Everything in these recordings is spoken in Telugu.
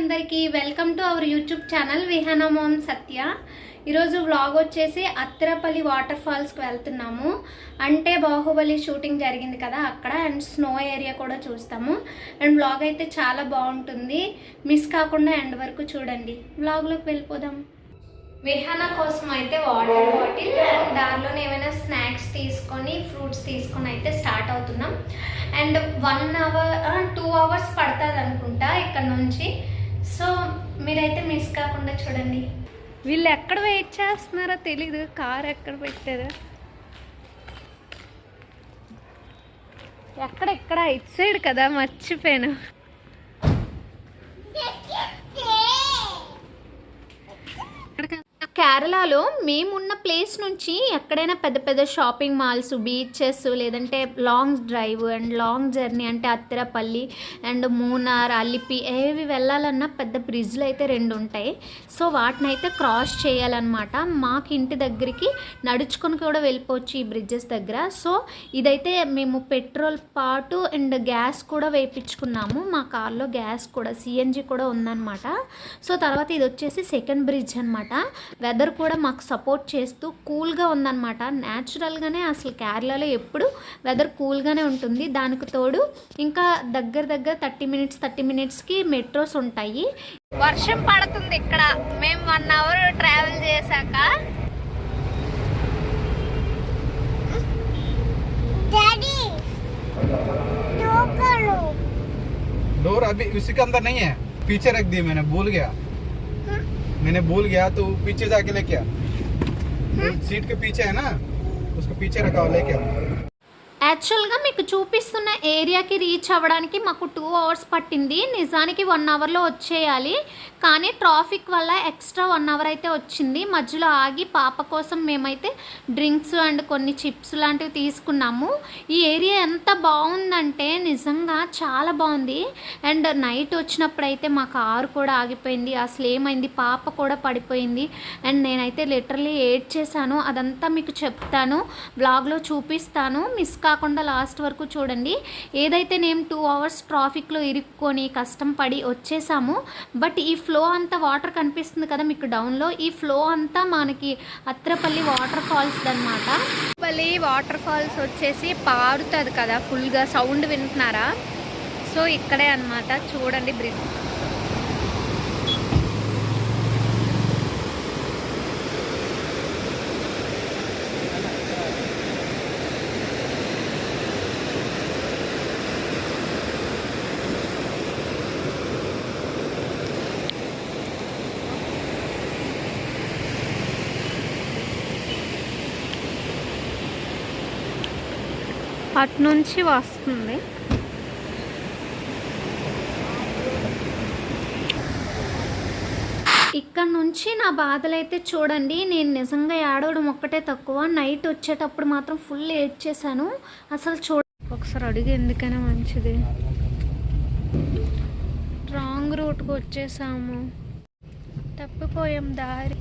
అందరికీ welcome to our YouTube channel Vihana mom Satya. ఈరోజు వ్లాగ్ వచ్చేసి అత్తిరపల్లి వాటర్ ఫాల్స్కి వెళ్తున్నాము. అంటే బాహుబలి షూటింగ్ జరిగింది కదా అక్కడ అండ్ స్నో ఏరియా కూడా చూస్తాము. అండ్ వ్లాగ్ అయితే చాలా బాగుంటుంది. మిస్ కాకుండా ఎండ్ వరకు చూడండి. వ్లాగ్లోకి వెళ్ళిపోదాం. విహాన కోసం అయితే వాటర్ బాటిల్ అండ్ దానిలోనే ఏమైనా స్నాక్స్ తీసుకొని ఫ్రూట్స్ తీసుకొని అయితే స్టార్ట్ అవుతున్నాం. And one hour two hours పడుతుంది అనుకుంటా ఇక్కడ నుంచి. సో మీరైతే మిస్ కాకుండా చూడండి. వీళ్ళు ఎక్కడ వెయిట్ చేస్తున్నారో తెలీదు. కార్ ఎక్కడ పెట్టారు? ఎక్కడ ఎక్కడ ఇటు సైడ్ కదా మర్చిపోయాను. కేరళలో మేమున్న ప్లేస్ నుంచి ఎక్కడైనా పెద్ద పెద్ద షాపింగ్ మాల్స్ బీచెస్ లేదంటే long drive and long journey అంటే అత్తిరపల్లి అండ్ మూనార్ అల్లిపి ఏవి వెళ్ళాలన్నా పెద్ద బ్రిడ్జ్లు అయితే రెండు ఉంటాయి. సో వాటిని అయితే క్రాస్ చేయాలన్నమాట. మాకు ఇంటి దగ్గరికి నడుచుకొని కూడా వెళ్ళిపోవచ్చు ఈ బ్రిడ్జెస్ దగ్గర. సో ఇదైతే మేము పెట్రోల్ పాటు అండ్ గ్యాస్ కూడా వేయించుకున్నాము. మా కార్లో గ్యాస్ కూడా సిఎన్జి కూడా ఉందన్నమాట. సో తర్వాత ఇది వచ్చేసి సెకండ్ బ్రిడ్జ్ అనమాట వెదర్ కూడా మాకు సపోర్ట్ చేస్తూ కూల్గా ఉందన్నమాట న్యాచురల్గానే అసలు కేరళలో ఎప్పుడు వెదర్ కూల్గానే ఉంటుంది దానికి తోడు ఇంకా దగ్గర దగ్గర థర్టీ మినిట్స్ థర్టీ మినిట్స్కి మెట్రోస్ ఉంటాయి వర్షం పడుతుంది ఇక్కడ మేము వన్ అవర్ ట్రావెల్ చేశాక डैडी दो करो डोर अभी उसी के अंदर नहीं है पीछे रख दिए मैंने भूल गया मैंने भूल गया तो पीछे जाके लेके आ। सीट के पीछे है ना? उसको पीछे रखा हो लेके आ। యాక్చువల్గా మీకు చూపిస్తున్న ఏరియాకి రీచ్ అవ్వడానికి మాకు టూ అవర్స్ పట్టింది. నిజానికి వన్ అవర్లో వచ్చేయాలి. కానీ ట్రాఫిక్ వల్ల ఎక్స్ట్రా వన్ అవర్ అయితే వచ్చింది. మధ్యలో ఆగి పాప కోసం మేమైతే డ్రింక్స్ అండ్ కొన్ని చిప్స్ లాంటివి తీసుకున్నాము. ఈ ఏరియా ఎంత బాగుందంటే నిజంగా చాలా బాగుంది. అండ్ నైట్ వచ్చినప్పుడు అయితే మా కారు కూడా ఆగిపోయింది. అసలు ఏమైంది? పాప కూడా పడిపోయింది. అండ్ నేనైతే లిటరలీ ఏడ్ చేశాను అదంతా మీకు చెప్తాను. బ్లాగ్లో చూపిస్తాను. మిస్ కాకుండా లాస్ట్ వరకు చూడండి. ఏదైతే నేను టూ అవర్స్ ట్రాఫిక్లో ఇరుక్కొని కష్టం పడి వచ్చేసాము బట్ ఈ ఫ్లో అంతా వాటర్ కనిపిస్తుంది కదా మీకు డౌన్లో ఈ ఫ్లో అంతా మనకి అత్రపల్లి వాటర్ ఫాల్స్ అనమాట అత్రపల్లి వాటర్ ఫాల్స్ వచ్చేసి పారుతుంది కదా ఫుల్గా సౌండ్ వింటున్నారా? సో ఇక్కడే అన్నమాట. చూడండి బ్రిడ్జ్ అటు నుంచి వస్తుంది. ఇక్కడ నుంచి నా బాధలు అయితే చూడండి నేను నిజంగా ఏడవడం ఒక్కటే తక్కువ. నైట్ వచ్చేటప్పుడు మాత్రం ఫుల్ ఏడ్చేసాను అసలు చూడ ఒకసారి అడిగి ఎందుకైనా మంచిది. రాంగ్ రూట్కి వచ్చేసాము. తప్పిపోయాం దారి.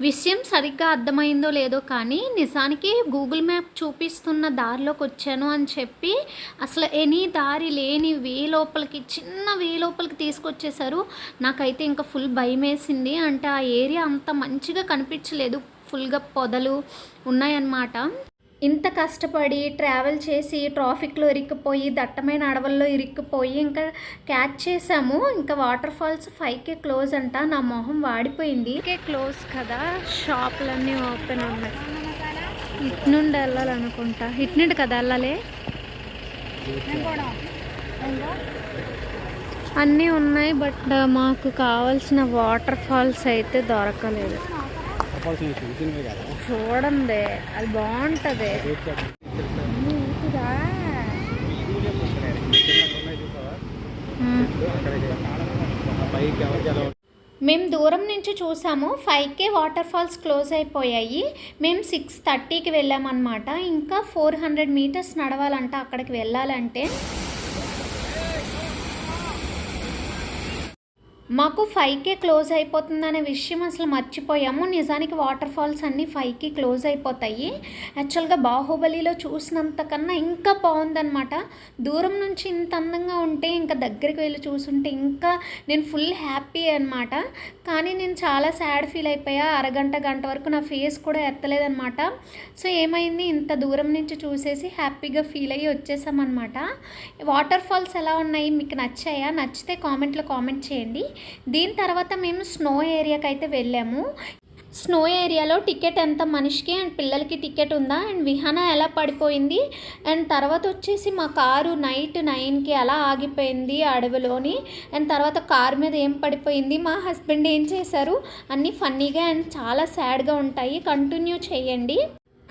విషయం సరిగ్గా అర్థమైందో లేదో కానీ నిజానికి గూగుల్ మ్యాప్ చూపిస్తున్న దారిలోకి వచ్చాను అని చెప్పి అసలు ఎనీ దారి లేని వే లోపలికి చిన్న వే లోపలికి తీసుకొచ్చేసారు నాకైతే ఇంకా ఫుల్ భయం వేసింది అంటే ఆ ఏరియా అంత మంచిగా కనిపించలేదు. ఫుల్గా పొదలు ఉన్నాయన్నమాట. ఇంత కష్టపడి ట్రావెల్ చేసి ట్రాఫిక్లో ఇరుక్కుపోయి దట్టమైన అడవుల్లో ఇరుక్కుపోయి ఇంకా క్యాచ్ చేసాము. ఇంకా వాటర్ ఫాల్స్ ఫైవ్కే క్లోజ్ అంట. నా మొహం వాడిపోయింది. కే క్లోజ్ కదా. షాపులన్నీ ఓపెన్ ఉన్నాయి. ఇటు నుండి వెళ్ళాలనుకుంటా. ఇటు నుండి కదా వెళ్ళాలి? అన్నీ ఉన్నాయి బట్ మాకు కావాల్సిన వాటర్ ఫాల్స్ అయితే దొరకలేదు. చూడండి అది బాగుంటుంది. మేము దూరం నుంచి చూసాము ఫైవ్కే వాటర్ ఫాల్స్ క్లోజ్ అయిపోయాయి. మేము సిక్స్ థర్టీకి వెళ్ళామన్నమాట. ఇంకా ఫోర్ హండ్రెడ్ మీటర్స్ నడవాలంట అక్కడికి వెళ్ళాలంటే. మాకు ఫైవ్కే క్లోజ్ అయిపోతుందనే విషయం అసలు మర్చిపోయాము. నిజానికి వాటర్ ఫాల్స్ అన్నీ ఫైవ్కి క్లోజ్ అయిపోతాయి. యాక్చువల్గా బాహుబలిలో చూసినంత కన్నా ఇంకా బాగుందన్నమాట. దూరం నుంచి ఇంత అందంగా ఉంటే ఇంకా దగ్గరికి వెళ్ళి చూసుంటే ఇంకా నేను ఫుల్ హ్యాపీ అనమాట కానీ నేను చాలా సాడ్ ఫీల్ అయిపోయా. అరగంట గంట వరకు నా ఫేస్ కూడా ఎత్తలేదనమాట సో ఏమైంది? ఇంత దూరం నుంచి చూసేసి హ్యాపీగా ఫీల్ అయ్యి వచ్చేసామన్నమాట. వాటర్ ఫాల్స్ ఎలా ఉన్నాయి? మీకు నచ్చాయా? నచ్చితే కామెంట్లో కామెంట్ చేయండి. దీని తర్వాత మేము స్నో ఏరియాకి అయితే వెళ్ళాము. స్నో ఏరియాలో టికెట్ ఎంత? మనిషికి అండ్ పిల్లలకి టికెట్ ఉందా? అండ్ విహాన ఎలా పడిపోయింది? అండ్ తర్వాత వచ్చేసి మా కారు నైట్ నైన్కి అలా ఆగిపోయింది అడవిలోని. అండ్ తర్వాత కారు మీద ఏం పడిపోయింది? మా హస్బెండ్ ఏం చేశారు? అన్నీ ఫన్నీగా అండ్ చాలా సాడ్గా ఉంటాయి. కంటిన్యూ చేయండి.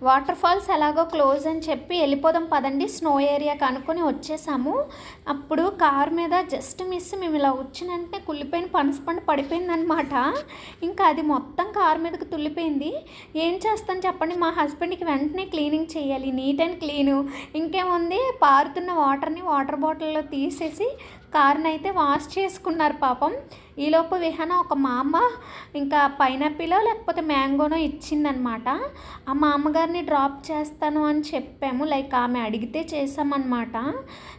వాటర్ ఫాల్స్ ఎలాగో క్లోజ్ అని చెప్పి వెళ్ళిపోదాం పదండి. స్నో ఏరియాకి అనుకుని వచ్చేసాము. అప్పుడు కార్ మీద జస్ట్ మిస్ మేము ఇలా వచ్చినంటే కుళ్ళిపోయిన పనసపండు పడిపోయిందనమాట ఇంకా అది మొత్తం కార్ మీదకి తుల్లిపోయింది ఏం చేస్తాను చెప్పండి? మా హస్బెండ్కి వెంటనే క్లీనింగ్ చేయాలి. Neat and clean. ఇంకేముంది? పారుతున్న వాటర్ని వాటర్ బాటిల్లో తీసేసి కారుని అయితే వాష్ చేసుకున్నారు పాపం. ఈలోపు విహాన ఒక మామ ఇంకా పైనాపిలో లేకపోతే మ్యాంగోనో ఇచ్చిందనమాట. ఆ మా అమ్మగారిని డ్రాప్ చేస్తాను అని చెప్పాము. లైక్ ఆమె అడిగితే చేసామన్నమాట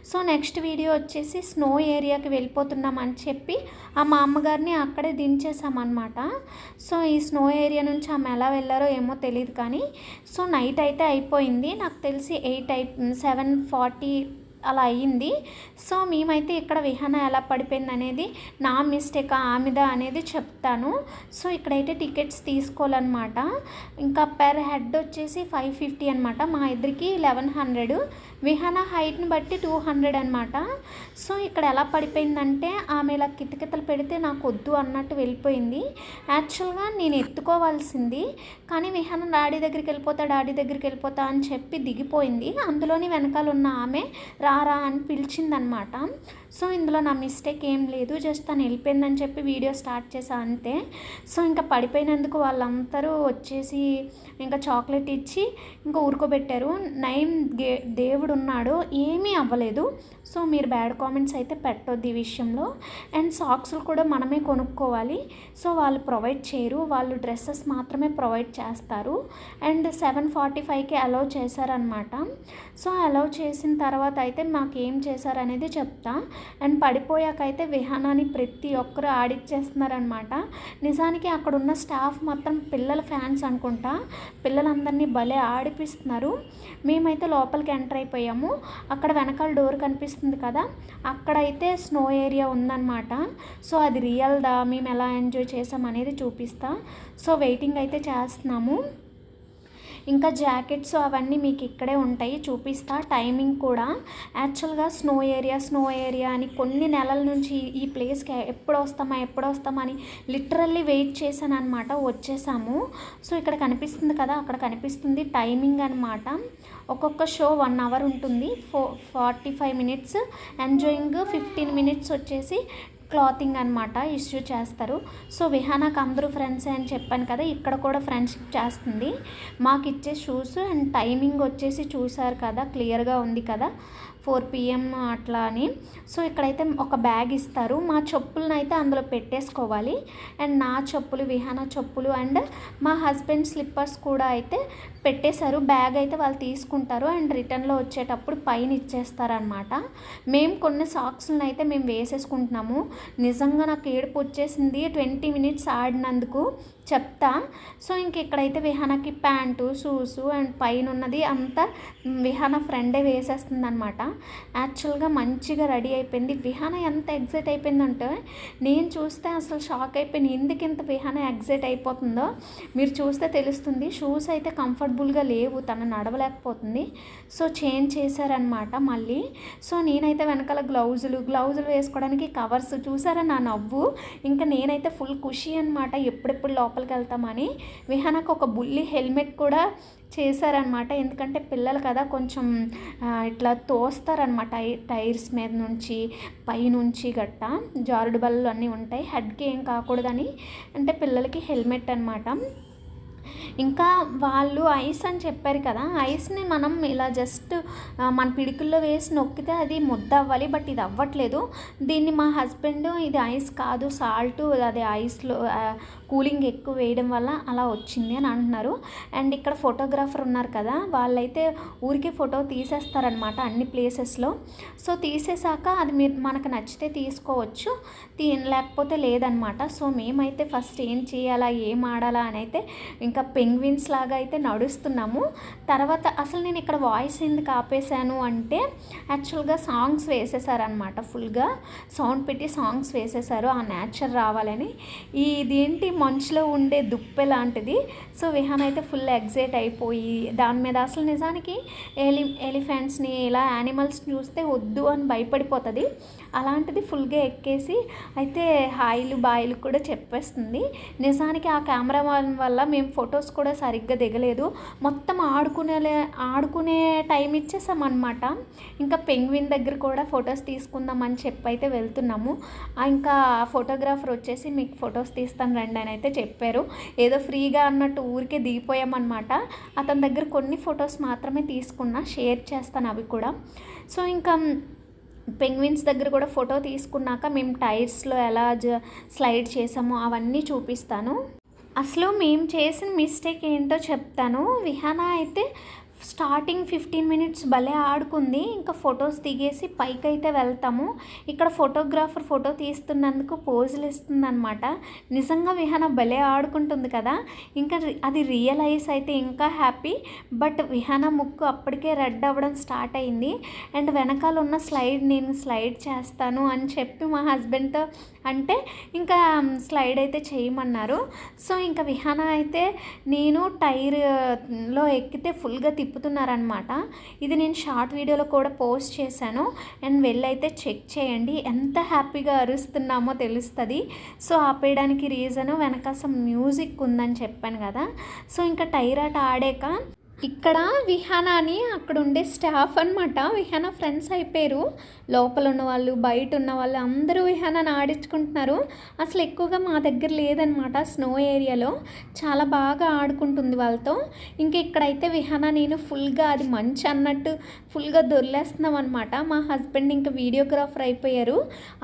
సో నెక్స్ట్ వీడియో వచ్చేసి స్నో ఏరియాకి వెళ్ళిపోతున్నామని చెప్పి ఆ మా అమ్మగారిని అక్కడే దించేసామన్నమాట సో ఈ స్నో ఏరియా నుంచి ఆమె ఎలా వెళ్ళారో ఏమో తెలియదు కానీ సో నైట్ అయితే అయిపోయింది. నాకు తెలిసి ఎయిట్ అయి సెవెన్ ఫార్టీ అలా అయ్యింది. సో మేమైతే ఇక్కడ విహాన ఎలా పడిపోయింది అనేది నా మిస్టేక్ ఆమెదా అనేది చెప్తాను. సో ఇక్కడైతే టికెట్స్ తీసుకోవాలన్నమాట. ఇంకా పెర్ హెడ్ వచ్చేసి ఫైవ్ ఫిఫ్టీ అనమాట మా ఇద్దరికి లెవెన్ హండ్రెడ్. విహాన హైట్ని బట్టి టూ హండ్రెడ్ అనమాట సో ఇక్కడ ఎలా పడిపోయిందంటే ఆమె ఇలా కితకితలు పెడితే నాకు వద్దు అన్నట్టు వెళ్ళిపోయింది. యాక్చువల్గా నేను ఎత్తుకోవాల్సింది కానీ విహాన డాడీ దగ్గరికి వెళ్ళిపోతా డాడీ దగ్గరికి వెళ్ళిపోతా అని చెప్పి దిగిపోయింది. అందులోని వెనకాల ఉన్న ఆమె రారా అని పిలిచిందనమాట సో ఇందులో నా మిస్టేక్ ఏం లేదు. జస్ట్ తను వెళ్ళిపోయిందని చెప్పి వీడియో స్టార్ట్ చేసా అంతే. సో ఇంకా పడిపోయినందుకు వాళ్ళందరూ వచ్చేసి ఇంకా చాక్లెట్ ఇచ్చి ఇంకా ఊరుకోబెట్టారు. నైన్ గే దేవుడు ఉన్నాడు. ఏమీ అవ్వలేదు. సో మీరు బ్యాడ్ కామెంట్స్ అయితే పెట్టొద్దు ఈ విషయంలో. అండ్ సాక్స్లు కూడా మనమే కొనుక్కోవాలి. సో వాళ్ళు ప్రొవైడ్ చేయరు. వాళ్ళు డ్రెస్సెస్ మాత్రమే ప్రొవైడ్ చేస్తారు. అండ్ సెవెన్ ఫార్టీ ఫైవ్కి అలౌ చేశారనమాట సో అలౌ చేసిన తర్వాత అయితే మాకు ఏం చేశారనేది చెప్తా. అండ్ పడిపోయాక అయితే విహానాన్ని ప్రతి ఒక్కరు ఆడిచ్చేస్తున్నారనమాట. నిజానికి అక్కడ ఉన్న స్టాఫ్ మాత్రం పిల్లల ఫ్యాన్స్ అనుకుంటా. పిల్లలందరినీ భలే ఆడిపిస్తున్నారు. మేమైతే లోపలికి ఎంటర్ అయిపోయాము. అక్కడ వెనకాల డోర్ కనిపిస్తుంది కదా అక్కడైతే స్నో ఏరియా ఉందన్నమాట సో అది రియల్దా మేము ఎలా ఎంజాయ్ చేసాం అనేది చూపిస్తా. సో వెయిటింగ్ అయితే చేస్తున్నాము. ఇంకా జాకెట్స్ అవన్నీ మీకు ఇక్కడే ఉంటాయి చూపిస్తా. టైమింగ్ కూడా యాక్చువల్గా స్నో ఏరియా స్నో ఏరియా అని కొన్ని నెలల నుంచి ఈ ప్లేస్కి ఎప్పుడు వస్తామా ఎప్పుడు వస్తామా అని లిటరల్లీ వెయిట్ చేశాను అనమాట వచ్చేసాము. సో ఇక్కడ కనిపిస్తుంది కదా అక్కడ కనిపిస్తుంది టైమింగ్ అనమాట ఒక్కొక్క షో వన్ అవర్ ఉంటుంది ఫో forty five minutes. Enjoying fifteen minutes వచ్చేసి క్లాతింగ్ అనమాట ఇష్యూ చేస్తారు. సో విహానాకు అందరూ ఫ్రెండ్సే అని చెప్పాను కదా ఇక్కడ కూడా ఫ్రెండ్షిప్ చేస్తుంది. మాకు ఇచ్చే షూస్ అండ్ టైమింగ్ వచ్చేసి చూసారు కదా క్లియర్గా ఉంది కదా ఫోర్ పిఎం అట్లా అని. సో ఇక్కడైతే ఒక బ్యాగ్ ఇస్తారు. మా చెప్పులను అయితే అందులో పెట్టేసుకోవాలి. అండ్ నా చెప్పులు విహాన చెప్పులు అండ్ మా హస్బెండ్ స్లిప్పర్స్ కూడా అయితే పెట్టేశారు. బ్యాగ్ అయితే వాళ్ళు తీసుకుంటారు. అండ్ రిటర్న్లో వచ్చేటప్పుడు పైన ఇచ్చేస్తారనమాట మేము కొన్ని సాక్స్లను అయితే మేము వేసేసుకుంటున్నాము. నిజంగా నాకు ఏడుపు వచ్చేసింది. ట్వంటీ మినిట్స్ ఆడినందుకు చెప్తా. సో ఇంక ఇక్కడైతే విహానకి ప్యాంటు షూస్ అండ్ పైన ఉన్నది అంతా విహాన ఫ్రెండే వేసేస్తుంది అనమాట యాక్చువల్గా మంచిగా రెడీ అయిపోయింది. విహాన ఎంత ఎగ్జైట్ అయిపోయిందంటే నేను చూస్తే అసలు షాక్ అయిపోయింది ఎందుకు ఇంత విహాన ఎగ్జైట్ అయిపోతుందో మీరు చూస్తే తెలుస్తుంది. షూస్ అయితే కంఫర్ట్ కంఫర్టబుల్గా లేవు తను నడవలేకపోతుంది. సో చేంజ్ చేశారనమాట మళ్ళీ. సో నేనైతే వెనకాల గ్లౌజులు గ్లౌజులు వేసుకోవడానికి కవర్స్ చూసారా నా నవ్వు? ఇంకా నేనైతే ఫుల్ ఖుషి అనమాట ఎప్పుడెప్పుడు లోపలికి వెళ్తామని. విహానకు ఒక బుల్లి హెల్మెట్ కూడా చేశారనమాట ఎందుకంటే పిల్లలు కదా కొంచెం ఇట్లా తోస్తారనమాట టైర్స్ మీద నుంచి పైనుంచి గట్ట. జారుడు బల్లలు అన్నీ ఉంటాయి. హెడ్కి ఏం కాకూడదని. అంటే పిల్లలకి హెల్మెట్ అనమాట ఇంకా వాళ్ళు ఐస్ అని చెప్పారు కదా ఐస్ని మనం ఇలా జస్ట్ మన పిడికుల్లో వేసి నొక్కితే అది ముద్ద అవ్వాలి బట్ ఇది అవ్వట్లేదు. దీన్ని మా హస్బెండ్ ఇది ఐస్ కాదు సాల్ట్ అది ఐస్లో కూలింగ్ ఎక్కువ వేయడం వల్ల అలా వచ్చింది అని అంటున్నారు. అండ్ ఇక్కడ ఫోటోగ్రాఫర్ ఉన్నారు కదా వాళ్ళైతే ఊరికే ఫోటో తీసేస్తారనమాట అన్ని ప్లేసెస్లో. సో తీసేసాక అది మీరు మనకు నచ్చితే తీసుకోవచ్చు తీ లేకపోతే లేదనమాట సో మేమైతే ఫస్ట్ ఏం చేయాలా ఏం ఆడాలా అని అయితే ఇంకా పెంగ్విన్స్ లాగా అయితే నడుస్తున్నాము. తర్వాత అసలు నేను ఇక్కడ వాయిస్ ఎందుకు ఆపేశాను అంటే యాక్చువల్గా సాంగ్స్ వేసేసారనమాట ఫుల్గా సౌండ్ పెట్టి సాంగ్స్ వేసేసారు. ఆ నేచర్ రావాలని. ఈ ఇదేంటి మంచులో ఉండే దుప్పె లాంటిది. సో విహాన్ అయితే ఫుల్ ఎగ్జైట్ అయిపోయి దాని మీద అసలు నిజానికి ఎలి ఎలిఫెంట్స్ని ఇలా యానిమల్స్ చూస్తే వద్దు అని భయపడిపోతుంది. అలాంటిది ఫుల్గా ఎక్కేసి అయితే హాయిలు బాయిలు కూడా చెప్పేస్తుంది. నిజానికి ఆ కెమెరా వల్ల మేము ఫొటోస్ కూడా సరిగ్గా దిగలేదు. మొత్తం ఆడుకునే ఆడుకునే టైం ఇచ్చేసామన్నమాట. ఇంకా పెంగ్విన్ దగ్గర కూడా ఫొటోస్ తీసుకుందామని చెప్పి అయితే వెళ్తున్నాము ఇంకా ఫోటోగ్రాఫర్ వచ్చేసి మీకు ఫొటోస్ తీస్తాను రండి అని అయితే చెప్పారు. ఏదో ఫ్రీగా అన్నట్టు ఊరికే దిగిపోయామన్నమాట. అతని దగ్గర కొన్ని ఫొటోస్ మాత్రమే తీసుకున్నా షేర్ చేస్తాను అవి కూడా. సో ఇంకా పెంగ్విన్స్ దగ్గర కూడా ఫోటో తీసుకున్నాక మేము టైర్స్లో ఎలా జ స్లైడ్ చేసామో అవన్నీ చూపిస్తాను. అసలు మేము చేసిన మిస్టేక్ ఏంటో చెప్తాను. విహానా అయితే స్టార్టింగ్ ఫిఫ్టీన్ మినిట్స్ భలే ఆడుకుంది. ఇంకా ఫొటోస్ దిగేసి పైకి అయితే వెళ్తాము. ఇక్కడ ఫోటోగ్రాఫర్ ఫోటో తీస్తున్నందుకు పోజులు ఇస్తుందన్నమాట. నిజంగా విహాన భలే ఆడుకుంటుంది కదా. ఇంకా రి- అది రియలైజ్ అయితే ఇంకా హ్యాపీ. బట్ విహాన ముక్కు అప్పటికే రెడ్ అవ్వడం స్టార్ట్ అయింది. అండ్ వెనకాల ఉన్న స్లైడ్ నేను స్లైడ్ చేస్తాను అని చెప్పి మా హస్బెండ్తో అంటే ఇంకా స్లైడ్ అయితే చేయమన్నారు. సో ఇంకా విహాన అయితే నేను టైర్లో ఎక్కితే ఫుల్గా తిప్పుతున్నారనమాట ఇది నేను షార్ట్ వీడియోలో కూడా పోస్ట్ చేశాను. అండ్ వెళ్ళైతే చెక్ చేయండి. ఎంత హ్యాపీగా అరుస్తున్నామో తెలుస్తుంది. సో ఆపేయడానికి రీజను వెనకాల మ్యూజిక్ ఉందని చెప్పాను కదా. సో ఇంకా టైర్ ఆట ఆడాక ఇక్కడ విహానా అని అక్కడ ఉండే స్టాఫ్ అనమాట విహానా ఫ్రెండ్స్ అయిపోయారు. లోపల ఉన్న వాళ్ళు బయట ఉన్న వాళ్ళు అందరూ విహానాన్ని ఆడించుకుంటున్నారు. అసలు ఎక్కువగా మా దగ్గర లేదనమాట స్నో ఏరియాలో. చాలా బాగా ఆడుకుంటుంది వాళ్ళతో. ఇంకా ఇక్కడైతే విహానా నేను ఫుల్గా అది మంచి అన్నట్టు ఫుల్గా దొరిలేస్తున్నాం అనమాట మా హస్బెండ్ ఇంకా వీడియోగ్రాఫర్ అయిపోయారు.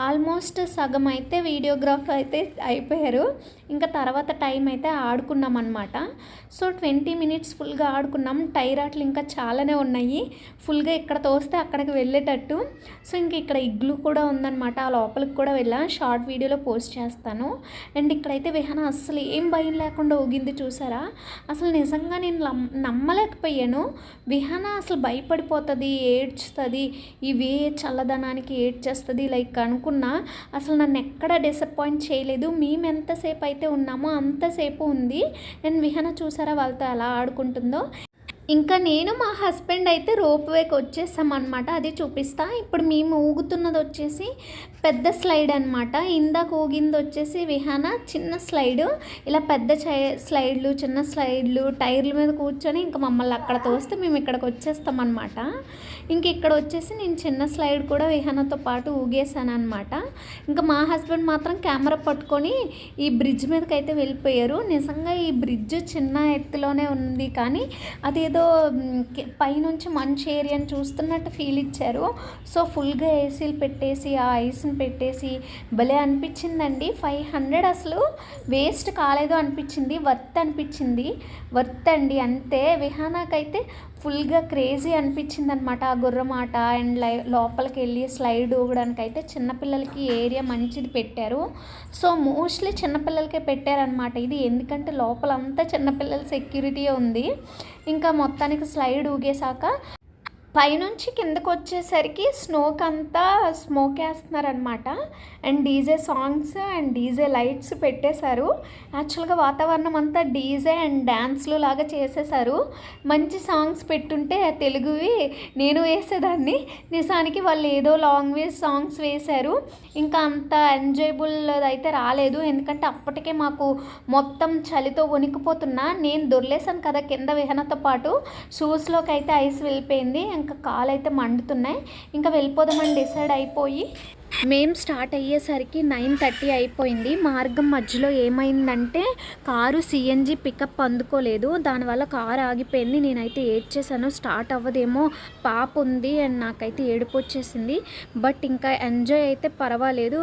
ఆల్మోస్ట్ సగం అయితే వీడియోగ్రాఫర్ అయితే అయిపోయారు. ఇంకా తర్వాత టైం అయితే ఆడుకున్నాం అనమాట సో ట్వంటీ మినిట్స్ ఫుల్గా ఆడుకున్నాం. టైర్ ఆటలు ఇంకా చాలానే ఉన్నాయి. ఫుల్గా ఇక్కడ తోస్తే అక్కడికి వెళ్ళేటట్టు. సో ఇంక ఇక్కడ ఇగ్లు కూడా ఉందన్నమాట. ఆ లోపలికి కూడా వెళ్ళా. షార్ట్ వీడియోలో పోస్ట్ చేస్తాను. అండ్ ఇక్కడైతే విహాన అస్సలు ఏం భయం లేకుండా ఊగింది చూసారా? అసలు నిజంగా నేను నమ్మలేకపోయాను. విహాన అసలు భయపడిపోతుంది ఏడ్చుతుంది ఇవే చల్లదనానికి ఏడ్చేస్తుంది లైక్ అనుకున్నా. అసలు నన్ను ఎక్కడ డిసప్పాయింట్ చేయలేదు. మేము ఎంతసేపు అయితే ఉన్నామో అంతసేపు ఉంది. అండ్ విహాన చూసారా వాళ్ళతో ఎలా ఆడుకుంటుందో? ఇంకా నేను మా హస్బెండ్ అయితే రోప్ వేకి వచ్చేసామన్నమాట. అది చూపిస్తా. ఇప్పుడు మేము ఊగుతున్నది వచ్చేసి పెద్ద స్లైడ్ అనమాట ఇందాక ఊగింది వచ్చేసి విహాన చిన్న స్లైడ్. ఇలా పెద్ద చై స్లైడ్లు చిన్న స్లైడ్లు టైర్ల మీద కూర్చొని ఇంకా మమ్మల్ని అక్కడ తోస్తే మేము ఇక్కడికి వచ్చేస్తామన్నమాట. ఇంక ఇక్కడ వచ్చేసి నేను చిన్న స్లైడ్ కూడా విహానతో పాటు ఊగేసాను అనమాట ఇంకా మా హస్బెండ్ మాత్రం కెమెరా పట్టుకొని ఈ బ్రిడ్జ్ మీదకి అయితే వెళ్ళిపోయారు. నిజంగా ఈ బ్రిడ్జ్ చిన్న ఎత్తులోనే ఉంది కానీ అది ఏదో పైనుంచి మంచి ఏరియాని చూస్తున్నట్టు ఫీల్ ఇచ్చారు. సో ఫుల్గా ఏసీలు పెట్టేసి ఆ ఐస్ని పెట్టేసి భలే అనిపించిందండి. ఫైవ్ హండ్రెడ్ అసలు వేస్ట్ కాలేదు అనిపించింది వర్త్ అనిపించింది. వర్త్ అండి అంతే. విహానాకైతే ఫుల్గా క్రేజీ అనిపించింది అనమాట ఆ గుర్రం ఆట అండ్ లై లోపలికి వెళ్ళి స్లైడ్ ఊగడానికి అయితే చిన్నపిల్లలకి ఏరియా మంచిది పెట్టారు. సో మోస్ట్లీ చిన్నపిల్లలకే పెట్టారనమాట ఇది. ఎందుకంటే లోపలంతా చిన్నపిల్లల సెక్యూరిటీ ఉంది. ఇంకా మొత్తానికి స్లైడ్ ఊగేశాక పైనుంచి కిందకు వచ్చేసరికి స్నోక్ అంతా smoke వేస్తున్నారనమాట and DJ songs and DJ lights పెట్టేశారు. యాక్చువల్గా వాతావరణం అంతా డీజే అండ్ డ్యాన్స్లు లాగా చేసేసారు మంచి సాంగ్స్ పెట్టుంటే తెలుగువి నేను వేసేదాన్ని. నిజానికి వాళ్ళు ఏదో లాంగ్వేజ్ సాంగ్స్ వేశారు. ఇంకా అంత ఎంజాయబుల్ అయితే రాలేదు. ఎందుకంటే అప్పటికే మాకు మొత్తం చలితో వణికిపోతున్నా. నేను దొర్లేసాను కదా కింద విహనతో పాటు. షూస్లోకి అయితే ఐస్ వెళ్ళిపోయింది. ఇంకా కాలు అయితే మండుతున్నాయి. ఇంకా వెళ్ళిపోదామని డిసైడ్ అయిపోయి మేము స్టార్ట్ అయ్యేసరికి నైన్ థర్టీ అయిపోయింది. మార్గం మధ్యలో ఏమైందంటే కారు సిఎన్జి పికప్ అందుకోలేదు. దానివల్ల కారు ఆగిపోయింది. నేనైతే ఏడ్చేసాను స్టార్ట్ అవ్వదేమో పాప ఉంది అండ్ నాకైతే ఏడుపు వచ్చేసింది. బట్ ఇంకా ఎంజాయ్ అయితే పర్వాలేదు.